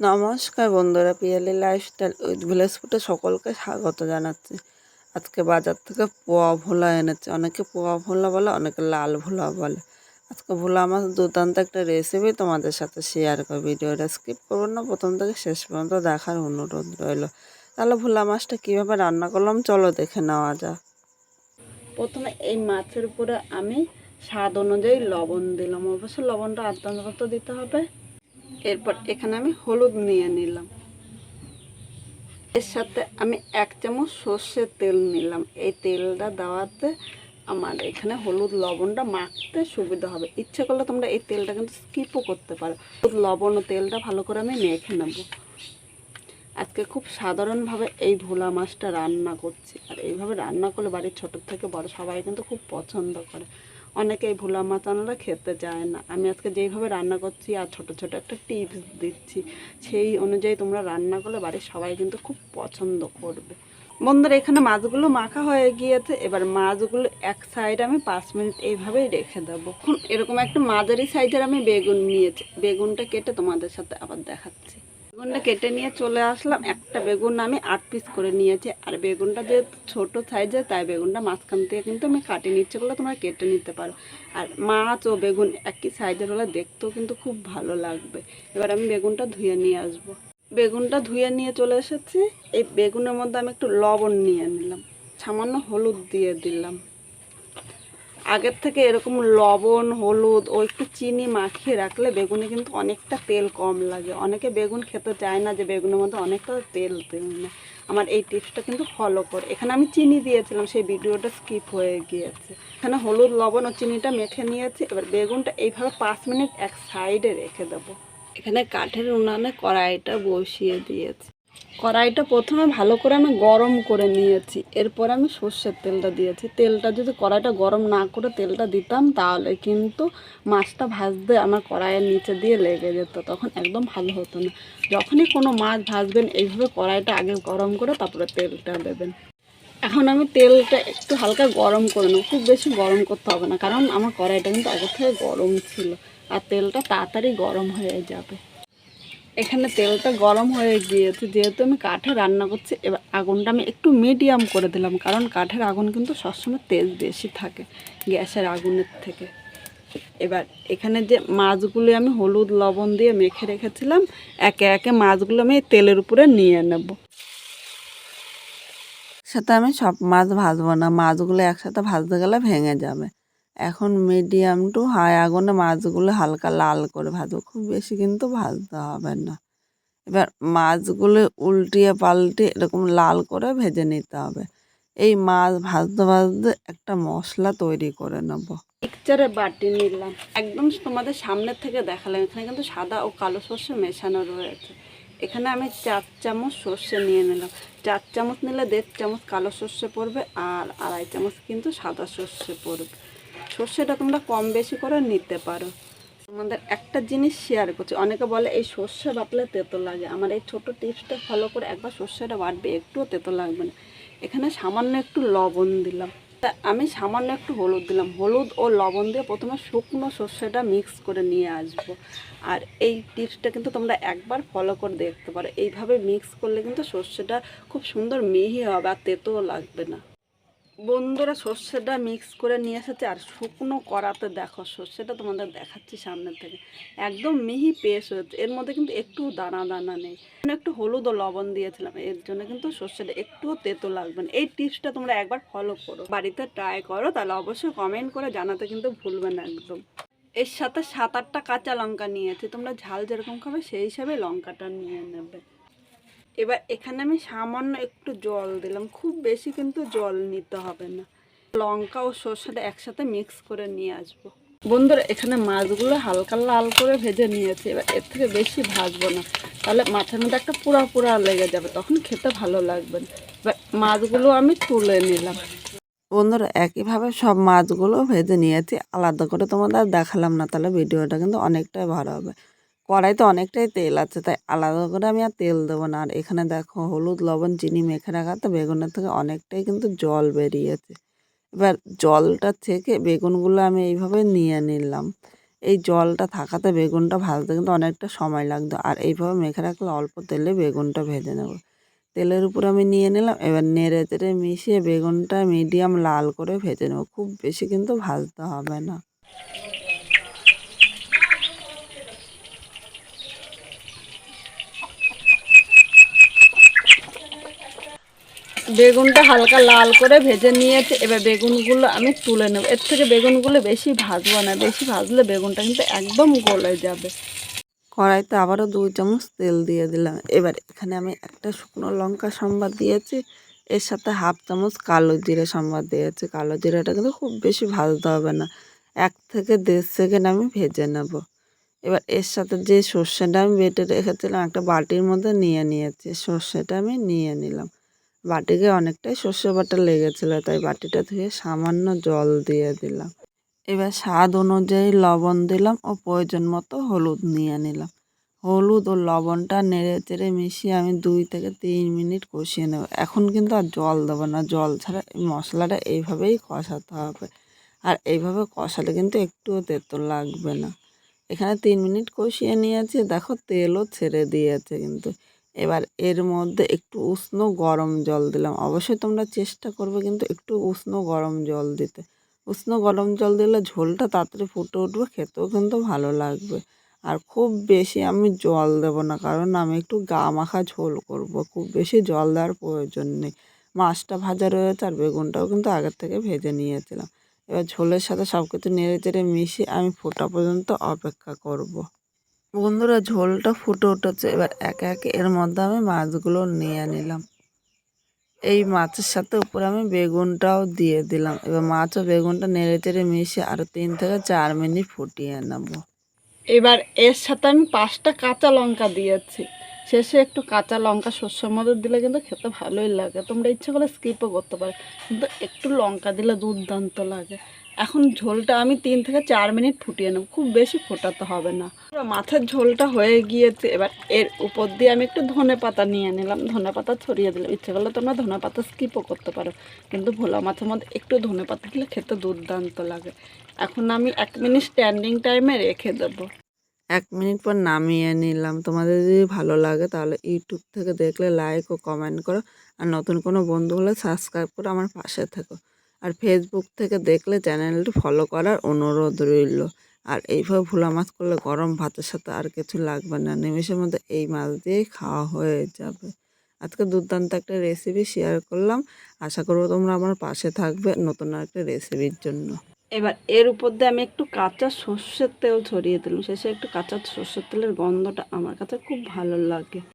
নমস্কার বন্ধুরা, Piyali lifestyle with village ফুটে সকলকে স্বাগত জানাচ্ছি। আজকে বাজার থেকে পোয়া ভোলা এনেছে। অনেকে পোয়া ভোলা বলে, অনেকে লাল ভোলা বলে। আজকে ভোলা মাছ দুর্দান্ত একটা রেসিপি তোমাদের সাথে শেয়ার করে ভিডিওটা স্কিপ করব না, প্রথম থেকে শেষ পর্যন্ত দেখার অনুরোধ রইল। তাহলে ভোলা মাছটা কীভাবে রান্না করলাম, চলো দেখে নেওয়া যাক। প্রথমে এই মাছের উপরে আমি স্বাদ অনুযায়ী লবণ দিলাম। অবশ্য লবণটা আদ্যান্ত দিতে হবে। এরপর এখানে আমি হলুদ নিয়ে নিলাম। এর সাথে আমি এক চামচ সর্ষের তেল নিলাম। এই তেলটা দেওয়াতে আমার এখানে হলুদ লবণটা মাখতে সুবিধা হবে। ইচ্ছে করলে তোমরা এই তেলটা কিন্তু স্কিপও করতে পারো। হলুদ লবণ ও তেলটা ভালো করে আমি মেখে নেব। আজকে খুব সাধারণভাবে এই ভোলা মাছটা রান্না করছি। আর এইভাবে রান্না করলে বাড়ির ছোটোর থেকে বড় সবাই কিন্তু খুব পছন্দ করে। অনেকে এই ভোলা মাছ আনারা খেতে চায় না। আমি আজকে যেইভাবে রান্না করছি আর ছোট ছোট একটা টিপস দিচ্ছি, সেই অনুযায়ী তোমরা রান্না করলে বাড়ির সবাই কিন্তু খুব পছন্দ করবে। বন্ধুরা, এখানে মাছগুলো মাখা হয়ে গিয়েছে। এবার মাছগুলো এক সাইডে আমি পাঁচ মিনিট এইভাবেই রেখে দেবো। এরকম একটা মাঝারি সাইজের আমি বেগুন নিয়েছি। বেগুনটা কেটে তোমাদের সাথে আবার দেখাচ্ছি। বেগুনটা কেটে নিয়ে চলে আসলাম। একটা বেগুন আমি আট পিস করে নিয়েছি। আর বেগুনটা যেহেতু ছোটো সাইজের তাই বেগুনটা মাঝখান থেকে কিন্তু আমি কাটিয়ে নিচ্ছে বলে তোমরা কেটে নিতে পারো। আর মাছ ও বেগুন একই সাইজের হলে দেখতেও কিন্তু খুব ভালো লাগবে। এবার আমি বেগুনটা ধুয়ে নিয়ে আসব। বেগুনটা ধুয়ে নিয়ে চলে এসেছি। এই বেগুনের মধ্যে আমি একটু লবণ নিয়ে নিলাম। সামান্য হলুদ দিয়ে দিলাম। আগের থেকে এরকম লবণ, হলুদ, ও একটু চিনি মাখিয়ে রাখলে বেগুনে কিন্তু অনেকটা তেল কম লাগে। অনেকে বেগুন খেতে চায় না যে বেগুনের মধ্যে অনেকটা তেল তেল না আমার এই টিপসটা কিন্তু ফলো করে। এখানে আমি চিনি দিয়েছিলাম, সেই ভিডিওটা স্কিপ হয়ে গিয়েছে। এখানে হলুদ, লবণ ও চিনিটা মেখে নিয়েছি। এবার বেগুনটা এইভাবে পাঁচ মিনিট এক সাইডে রেখে দেবো। এখানে কাঠের উনানে কড়াইটা বসিয়ে দিয়েছি। কড়াইটা প্রথমে ভালো করে আমি গরম করে নিয়েছি। এরপর আমি সর্ষের তেলটা দিয়েছি। তেলটা যদি কড়াইটা গরম না করে তেলটা দিতাম, তাহলে কিন্তু মাছটা ভাজতে আমার কড়াইয়ের নিচে দিয়ে লেগে যেত, তখন একদম ভালো হতো না। যখনই কোনো মাছ ভাজবেন, এইভাবে কড়াইটা আগে গরম করে তারপরে তেলটা দেবেন। এখন আমি তেলটা একটু হালকা গরম করে নেব। খুব বেশি গরম করতে হবে না, কারণ আমার কড়াইটা কিন্তু আগে থেকে গরম ছিল। আর তেলটা তাড়াতাড়ি গরম হয়ে যাবে। এখানে তেলটা গরম হয়ে গিয়েছে, যেহেতু আমি কাঠে রান্না করছি, এবার আগুনটা আমি একটু মিডিয়াম করে দিলাম, কারণ কাঠের আগুন কিন্তু সবসময় তেল বেশি থাকে, গ্যাসের আগুনের থেকে। এবার এখানে যে মাছগুলো আমি হলুদ, লবণ দিয়ে মেখে রেখেছিলাম, একে একে মাছগুলো আমি তেলের উপরে নিয়ে নেব। সাথে আমি সব মাছ ভাজবো না, মাছগুলো একসাথে ভাজতে গেলে ভেঙে যাবে। এখন মিডিয়াম টু হাই আগুনে মাছগুলো হালকা লাল করে ভাজবো। খুব বেশি কিন্তু ভাজতে হবে না। এবার মাছগুলো উল্টিয়ে পাল্টে এরকম লাল করে ভেজে নিতে হবে। এই মাছ ভাজতে ভাজতে একটা মশলা তৈরি করে নেব। মিক্সচারে বাটি নিলাম। একদম তোমাদের সামনের থেকে দেখালাম। এখানে কিন্তু সাদা ও কালো সর্ষে মেশানো রয়েছে। এখানে আমি চার চামচ সর্ষে নিয়ে নিলাম। চার চামচ নিলে দেড় চামচ কালো সর্ষে পড়বে আর আড়াই চামচ কিন্তু সাদা সর্ষে পড়বে। সর্ষেটা তোমরা কম বেশি করে নিতে পারো। তোমাদের একটা জিনিস শেয়ার করছি। অনেকে বলে, এই সর্ষে বাটলে তেতো লাগে। আমার এই ছোট টিপসটা ফলো করে একবার সর্ষেটা বাটবে, একটুও তেতো লাগবে না। এখানে সামান্য একটু লবণ দিলাম। আমি সামান্য একটু হলুদ দিলাম। হলুদ ও লবণ দিয়ে প্রথমে শুকনো সর্ষেটা মিক্স করে নিয়ে আসব। আর এই টিপসটা কিন্তু তোমরা একবার ফলো করে দেখতে পারো। এইভাবে মিক্স করলে কিন্তু সর্ষেটা খুব সুন্দর মিহি হবে আর তেতোও লাগবে না। বন্ধুরা সর্ষেটা মিক্স করে নিয়ে এসেছে আর শুকনো করাতে দেখো, সর্ষেটা তোমাদের দেখাচ্ছি সামনে থেকে। একদম মিহি পেস্ট হয়েছে। এর মধ্যে কিন্তু একটু দানা দানা নেই। একটু হলুদ ও লবণ দিয়েছিলাম। এর জন্য কিন্তু সর্ষেটা একটুও তেতো লাগবে না। এই টিপসটা তোমরা একবার ফলো করো। বাড়িতে ট্রাই করো, তাহলে অবশ্যই কমেন্ট করে জানাতে কিন্তু ভুলবে না একদম। এর সাথে সাত আটটা কাঁচা লঙ্কা নিয়েছি। তোমরা ঝাল যেরকম খাবে, সেই হিসাবে লঙ্কাটা নিয়ে নেবে। এবার এখানে আমি সামান্য একটু জল দিলাম। খুব বেশি কিন্তু জল নিতে হবে না। লঙ্কা ও সর্ষেটা একসাথে মিক্স করে নিয়ে আসব। বন্ধুরা, এখানে মাছগুলো হালকা লাল করে ভেজে নিয়েছি। এবার এর থেকে বেশি ভাজবো না। তাহলে মাছের মধ্যে একটা পুরা পুরা লেগে যাবে। তখন খেতে ভালো লাগবে না। এবার মাছগুলো আমি তুলে নিলাম। বন্ধুরা, একইভাবে সব মাছগুলো ভেজে নিয়েছি। আলাদা করে তোমাদের দেখালাম না। তাহলে ভিডিওটা কিন্তু অনেকটাই ভালো হবে। কড়াইতে অনেকটাই তেল আছে, তাই আলাদা করে আমি আর তেল দেবো না। আর এখানে দেখো হলুদ, লবণ, চিনি মেখে রাখাতে বেগুনের থেকে অনেকটাই কিন্তু জল বেরিয়েছে। এবার জলটা থেকে বেগুনগুলো আমি এইভাবে নিয়ে নিলাম। এই জলটা থাকাতে বেগুনটা ভাজতে কিন্তু অনেকটা সময় লাগতো। আর এইভাবে মেখে রাখলে অল্প তেলে বেগুনটা ভেজে নেব। তেলের উপর আমি নিয়ে নিলাম, এবার নেড়ে চেড়ে মিশিয়ে বেগুনটা মিডিয়াম লাল করে ভেজে নেব। খুব বেশি কিন্তু ভাজতে হবে না। বেগুনটা হালকা লাল করে ভেজে নিয়েছে। এবার বেগুনগুলো আমি তুলে নেব। এর থেকে বেগুনগুলো বেশি ভাজবো না। বেশি ভাজলে বেগুনটা কিন্তু একদম গলে যাবে। কড়াইতে আবারও দু চামচ তেল দিয়ে দিলাম। এবার এখানে আমি একটা শুকনো লঙ্কা সম্বাদ দিয়েছি। এর সাথে হাফ চামচ কালো জিরে সম্বাদ দিয়েছি। কালো জিরাটা কিন্তু খুব বেশি ভাজতে হবে না। এক থেকে দেড় সেকেন্ড আমি ভেজে নেব। এবার এর সাথে যে সর্ষেটা আমি বেটে রেখেছিলাম, একটা বাটির মধ্যে নিয়ে নিয়েছি। সর্ষেটা আমি নিয়ে নিলাম। বাটিকে অনেকটাই সর্ষে বাটা লেগেছিলো, তাই বাটিটা ধুয়ে সামান্য জল দিয়ে দিলাম। এবার স্বাদ অনুযায়ী লবণ দিলাম ও প্রয়োজন মতো হলুদ নিয়ে নিলাম। হলুদ ও লবণটা নেড়ে চেড়ে মিশিয়ে আমি দুই থেকে তিন মিনিট কষিয়ে নেব। এখন কিন্তু আর জল দেবো না, জল ছাড়া মশলাটা এইভাবেই কষাতে হবে। আর এইভাবে কষালে কিন্তু একটুও তেতো লাগবে না। এখানে তিন মিনিট কষিয়ে নিয়েছি, দেখো তেলও ছেড়ে দিয়েছে কিন্তু। এবার এর মধ্যে একটু উষ্ণ গরম জল দিলাম। অবশ্যই তোমরা চেষ্টা করবে কিন্তু একটু উষ্ণ গরম জল দিতে। উষ্ণ গরম জল দিলে ঝোলটা তাড়াতাড়ি ফুটে উঠবে, খেতেও কিন্তু ভালো লাগবে। আর খুব বেশি আমি জল দেবো না, কারণ আমি একটু গা মাখা ঝোল করব। খুব বেশি জল দেওয়ার প্রয়োজন নেই। মাছটা ভাজা রয়েছে আর বেগুনটাও কিন্তু আগের থেকে ভেজে নিয়েছিলাম। এবার ঝোলের সাথে সব কিছু নেড়ে চেড়ে মিশিয়ে আমি ফোটা পর্যন্ত অপেক্ষা করব। বন্ধুরা, ঝোলটা ফুটে উঠেছে। এবার একে একে এর মধ্যে আমি মাছগুলো নিয়ে নিলাম। এই মাছের সাথে উপরে আমি বেগুনটাও দিয়ে দিলাম। এবার মাছ ও বেগুনটা নেড়ে চেড়ে মিশে আরও তিন থেকে চার মিনিট ফুটিয়ে নেব। এবার এর সাথে আমি পাঁচটা কাঁচা লঙ্কা দিয়েছি। শেষে একটু কাঁচা লঙ্কা শস্যের মধ্যে দিলে কিন্তু খেতে ভালোই লাগে। তোমরা ইচ্ছে করলে স্কিপও করতে পারো। কিন্তু একটু লঙ্কা দিলে দুর্দান্ত লাগে। এখন ঝোলটা আমি তিন থেকে চার মিনিট ফুটিয়ে নেব, খুব বেশি ফোটাতে হবে না। মাছের ঝোলটা হয়ে গিয়েছে, এবার এর উপর দিয়ে আমি একটু ধনে পাতা নিয়ে নিলাম। ধনে পাতা ছড়িয়ে দিলাম। ইচ্ছে করলে তোমরা ধনে পাতা স্কিপও করতে পারো, কিন্তু ভোলা মাছের মধ্যে একটু ধনে পাতা দিলে খেতে দুর্দান্ত লাগে। এখন আমি এক মিনিট স্ট্যান্ডিং টাইমে রেখে দেবো। এক মিনিট পর নামিয়ে নিলাম। তোমাদের যদি ভালো লাগে তাহলে ইউটিউব থেকে দেখলে লাইক ও কমেন্ট করো। আর নতুন কোনো বন্ধু হলে সাবস্ক্রাইব করে আমার পাশে থেকো। আর ফেসবুক থেকে দেখলে চ্যানেলটি ফলো করার অনুরোধ রইল। আর এইভাবে ভোলা মাছ করলে গরম ভাতের সাথে আর কিছু লাগবে না। নিমেষের মধ্যে এই মাছ দিয়েই খাওয়া হয়ে যাবে। আজকে দুর্দান্ত একটা রেসিপি শেয়ার করলাম। আশা করব তোমরা আমার পাশে থাকবে নতুন একটা রেসিপির জন্য। এবার এর উপর দিয়ে আমি একটু কাঁচা সর্ষের তেল ছড়িয়ে দিলাম। শেষে একটু কাঁচা সর্ষের তেলের গন্ধটা আমার কাছে খুব ভালো লাগে।